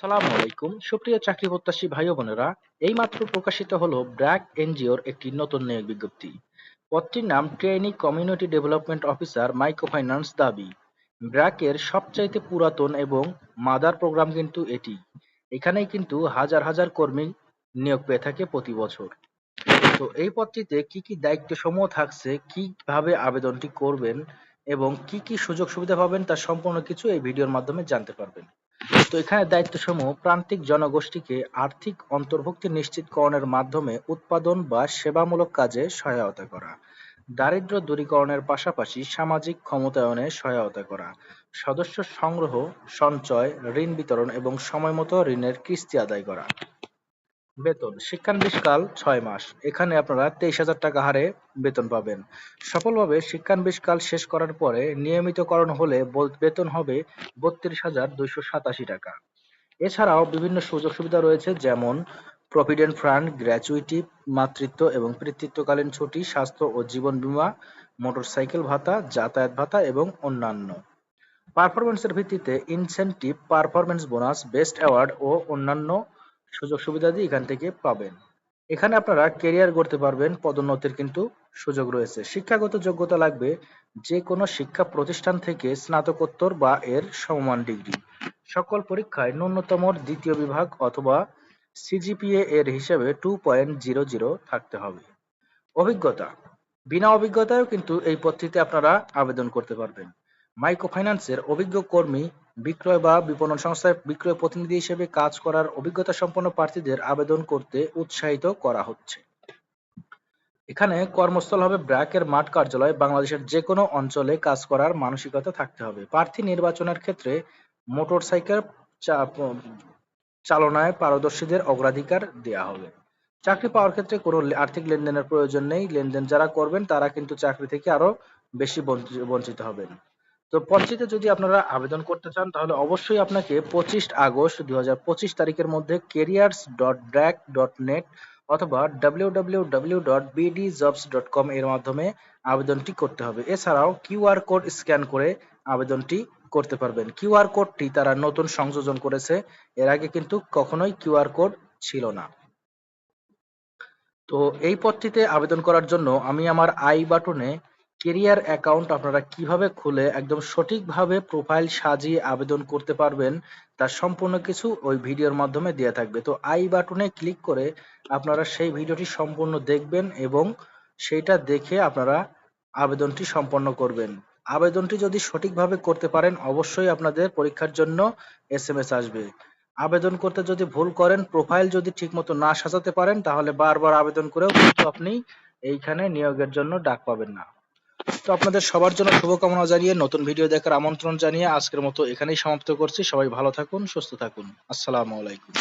সালামু আলাইকুম। সুপ্রিয় চাকরি প্রত্যাশী ভাই বোনেরা, এইমাত্র প্রকাশিত হলো ব্র্যাক এনজিওর একটি নতুন নিয়োগ বিজ্ঞপ্তি। পদটির নাম trainee community development officer microfinance দাবি। ব্র্যাকের সবচাইতে পুরাতন এবং মাদার প্রোগ্রাম কিন্তু এটি। এখানেই কিন্তু হাজার হাজার কর্মী নিয়োগ পেয়ে থাকে প্রতি বছর। তো এই পদটিতে কি কি দায়িত্ব সমূহ থাকছে, কীভাবে আবেদনটি করবেন এবং কি কি সুযোগ সুবিধা পাবেন তার সম্পূর্ণ কিছু এই ভিডিওর মাধ্যমে জানতে পারবেন। তো এখানে দায়িত্বসমূহ প্রান্তিক জনগোষ্ঠীকে আর্থিক অন্তর্ভুক্তি নিশ্চিতকরণের মাধ্যমে উৎপাদন বা সেবামূলক কাজে সহায়তা করা দারিদ্র্য দূরীকরণের পাশাপাশি সামাজিক ক্ষমতায়নে সহায়তা করা, সদস্য সংগ্রহ, সঞ্চয়, ঋণ বিতরণ এবং সময়মতো ঋণের কিস্তি আদায় করা। বেতন। শিক্ষানবিশকাল ছয় মাস। এখানে আপনারা তেইশ হাজার টাকা হারে বেতন পাবেন। সফলভাবে শিক্ষানবিশকাল শেষ করার পরে নিয়মিতকরণ হলে বেতন হবে বত্রিশ হাজার দুইশো সাতাশি টাকা। এছাড়াও বিভিন্ন সুযোগ সুবিধা রয়েছে, যেমন প্রভিডেন্ট ফান্ড, গ্র্যাচুইটি, মাতৃত্ব এবং পিতৃত্বকালীন ছুটি, স্বাস্থ্য ও জীবন বীমা, মোটরসাইকেল ভাতা, যাতায়াত ভাতা এবং অন্যান্য। পারফরমেন্সের ভিত্তিতে incentive performance bonus, best award ও অন্যান্য সুযোগ সুবিধাদি এখান থেকে পাবেন। এখানে আপনারা কেরিয়ার গড়তে পারবেন, পদোন্নতির কিন্তু সুযোগ রয়েছে। শিক্ষাগত যোগ্যতা লাগবে যে কোনো শিক্ষা প্রতিষ্ঠান থেকে স্নাতকোত্তর বা এর সমমান ডিগ্রি। সকল পরীক্ষায় ন্যূনতম দ্বিতীয় বিভাগ অথবা সিজিপিএ এর হিসেবে টু পয়েন্ট জিরো জিরো থাকতে হবে। অভিজ্ঞতা। বিনা অভিজ্ঞতায়ও কিন্তু এই পদটিতে আপনারা আবেদন করতে পারবেন। মাইক্রোফাইন্যান্সের অভিজ্ঞ কর্মী বিক্রয় বা বিপণন সংস্থায় বিক্রয় প্রতিনিধি হিসেবে কাজ করার অভিজ্ঞতা সম্পন্ন প্রার্থীদের আবেদন করতে উৎসাহিত করা হচ্ছে। এখানে কর্মস্থল হবে ব্র্যাকের মাঠ কার্যালয়, বাংলাদেশের যে কোনো অঞ্চলে কাজ করার মানসিকতা থাকতে হবে। প্রার্থী নির্বাচনের ক্ষেত্রে মোটরসাইকেল চালনায় পারদর্শীদের অগ্রাধিকার দেয়া হবে। চাকরি পাওয়ার ক্ষেত্রে কোনো আর্থিক লেনদেনের প্রয়োজন নেই। লেনদেন যারা করবেন তারা কিন্তু চাকরি থেকে আরও বেশি বঞ্চি- বঞ্চিত হবেন। তো পদটিতে যদি আপনারা আবেদন করতে চান, তাহলে অবশ্যই আপনাকে পঁচিশ আগস্ট দুই হাজার পঁচিশ তারিখের মধ্যে careers dot BRAC dot net অথবা W W W dot BD jobs dot com এর মাধ্যমে আবেদনটি করতে হবে। এছাড়াও কিউআর কোড স্ক্যান করে আবেদনটি করতে পারবেন। কিউআর কোডটি তারা নতুন সংযোজন করেছে, এর আগে কিন্তু কখনোই কিউআর কোড ছিল না। তো এই পদটিতে আবেদন করার জন্য আমি আমার আই বাটনে কেরিয়ার অ্যাকাউন্ট আপনারা কীভাবে খুলে একদম সঠিকভাবে প্রোফাইল সাজিয়ে আবেদন করতে পারবেন, তার সম্পূর্ণ কিছু ওই ভিডিওর মাধ্যমে দেওয়া থাকবে। তো আই বাটনে ক্লিক করে আপনারা সেই ভিডিওটি সম্পূর্ণ দেখবেন এবং সেইটা দেখে আপনারা আবেদনটি সম্পন্ন করবেন। আবেদনটি যদি সঠিকভাবে করতে পারেন, অবশ্যই আপনাদের পরীক্ষার জন্য এস এম এস আসবে। আবেদন করতে যদি ভুল করেন, প্রোফাইল যদি ঠিকমতো না সাজাতে পারেন, তাহলে বারবার আবেদন করেও কিন্তু আপনি এইখানে নিয়োগের জন্য ডাক পাবেন না। তো আপনাদের সবার জন্য শুভকামনা জানিয়ে নতুন ভিডিও দেখার আমন্ত্রণ জানিয়ে আজকের মতো এখানেই সমাপ্ত করছি। সবাই ভালো থাকুন, সুস্থ থাকুন। আসসালামু আলাইকুম।